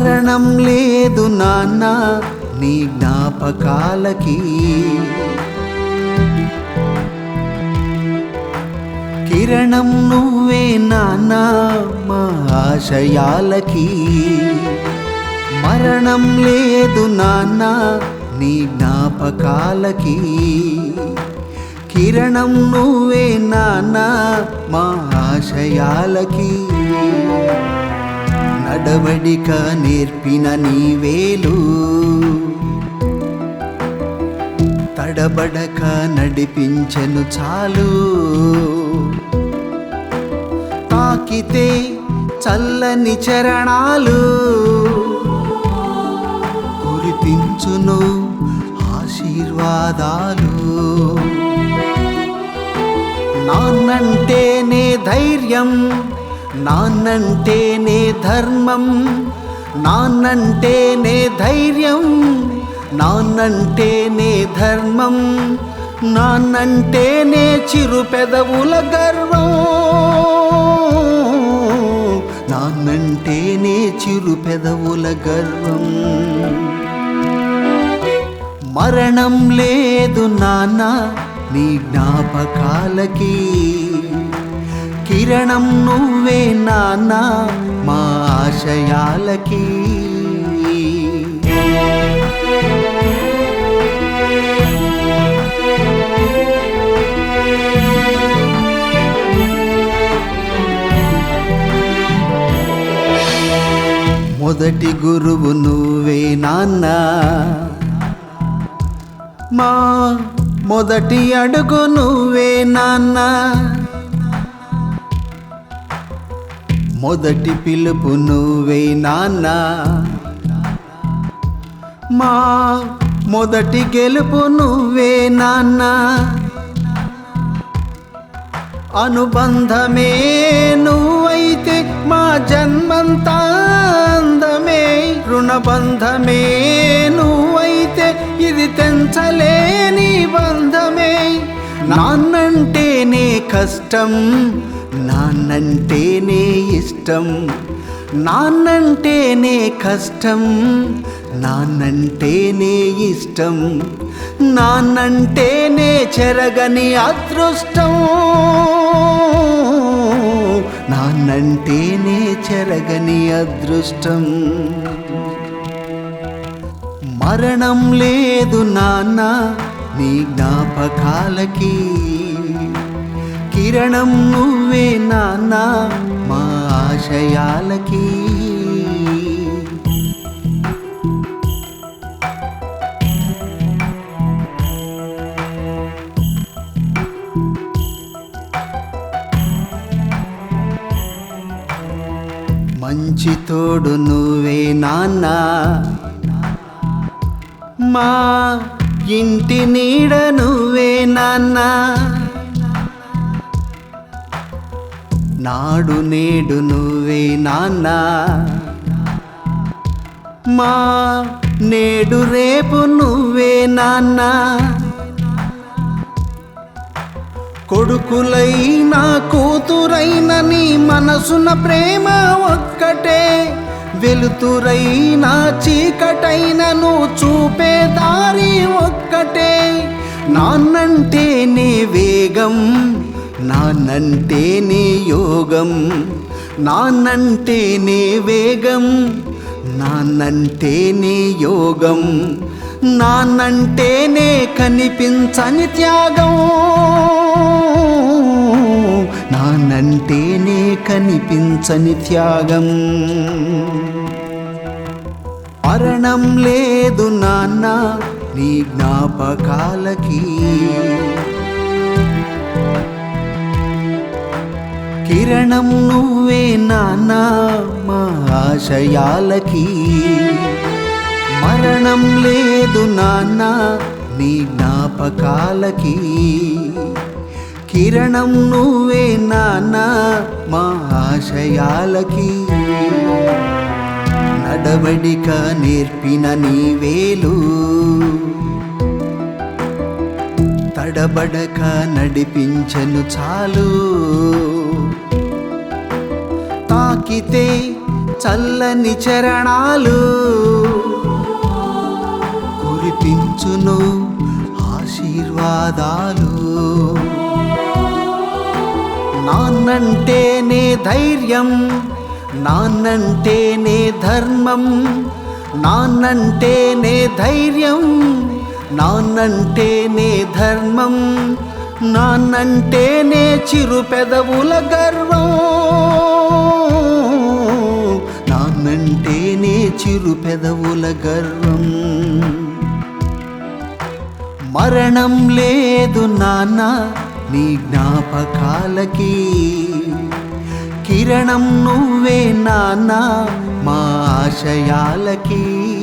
కారణం లేదు నాన్న నీ జ్ఞాపకాలకి. కిరణం నువ్వే నాన్న మా ఆశయాలకి. మరణం లేదు నాన్న నీ జ్ఞాపకాలకి. కిరణం నువ్వే నాన్న మా ఆశయాలకి. నడవడిక నేర్పిన నీవేలు. తడబడక నడిపించెను చాలు. తాకితే చల్లని చరణాలు. కురిపించును ఆశీర్వాదాలు. నాన్నంటేనే ధైర్యం నాన్నంటేనే ధర్మం నాన్నంటేనే ధైర్యం నాన్నంటేనే ధర్మం నాన్నంటేనే చిరు పెదవుల గర్వం. నాన్నంటేనే చిరు పెదవుల గర్వం. మరణం లేదు నాన్న నీ జ్ఞాపకాలకి. కిరణం నువ్వే నానా మా ఆశయాలకి. మొదటి గురువు నువ్వే నాన్న. మా మొదటి అడుగు నువ్వే నాన్న. మొదటి పిలుపు నువ్వే నాన్న. మా మొదటి గెలుపు నువ్వే నాన్న. అనుబంధమే నువ్వైతే మా జన్మంతా అందమే. రుణబంధమే నువ్వైతే ఇది తెంచలేని బంధమే. నాన్నంటేనే కష్టం నాన్నంటేనే ఇష్టం నాన్నంటేనే కష్టం నాన్నంటేనే ఇష్టం నాన్నంటేనే చెరగని అదృష్టం. నాన్నంటేనే చెరగని అదృష్టం. మరణం లేదు నాన్న నీ జ్ఞాపకాలకి. కిరణం నువ్వే నాన్న మా ఆశయాలకి. మంచి తోడు నువ్వే నాన్న. మా ఇంటి నీడ నువ్వే నాన్నా. నాడు నేడు నువ్వే నాన్న. మా నేడు రేపు నువ్వే నాన్న. కొడుకులైనా కూతురైన నీ మనసున ప్రేమ ఒక్కటే. వెలుతురైనా చీకటైన నువ్వు చూపే దారి ఒక్కటే. నాన్నంటే నీ వేగం నాన్నంటే నీ యోగం నాన్నంటే నీ వేగం నాన్నంటే నీ యోగం నానంటేనే కనిపించని త్యాగం. నానంటేనే కనిపించని త్యాగం. మరణం లేదు నాన్న నీ జ్ఞాపకాలకి. కిరణం నువ్వే నానా మా ఆశయాలకి. మరణం లేదు నానా నీ జ్ఞాపకాలకి. కిరణం నువ్వే నానా మా ఆశయాలకి. నడవడిక నేర్పిన నీవేలు తడబడక నడిపించను చాలు. తాకితే చల్లని చరణాలు. కురిపించును ఆశీర్వాదాలు. నాన్నంటేనే ధైర్యం నాన్నంటేనే ధర్మం నాన్నంటేనే ధైర్యం నాన్నంటేనే ధర్మం నాన్నంటేనే చిరు పెదవుల గర్వం. చిరు పెదవుల గర్వం. మరణం లేదు నాన్న నీ జ్ఞాపకాలకి. కిరణం నువ్వే నాన్న మా ఆశయాలకి.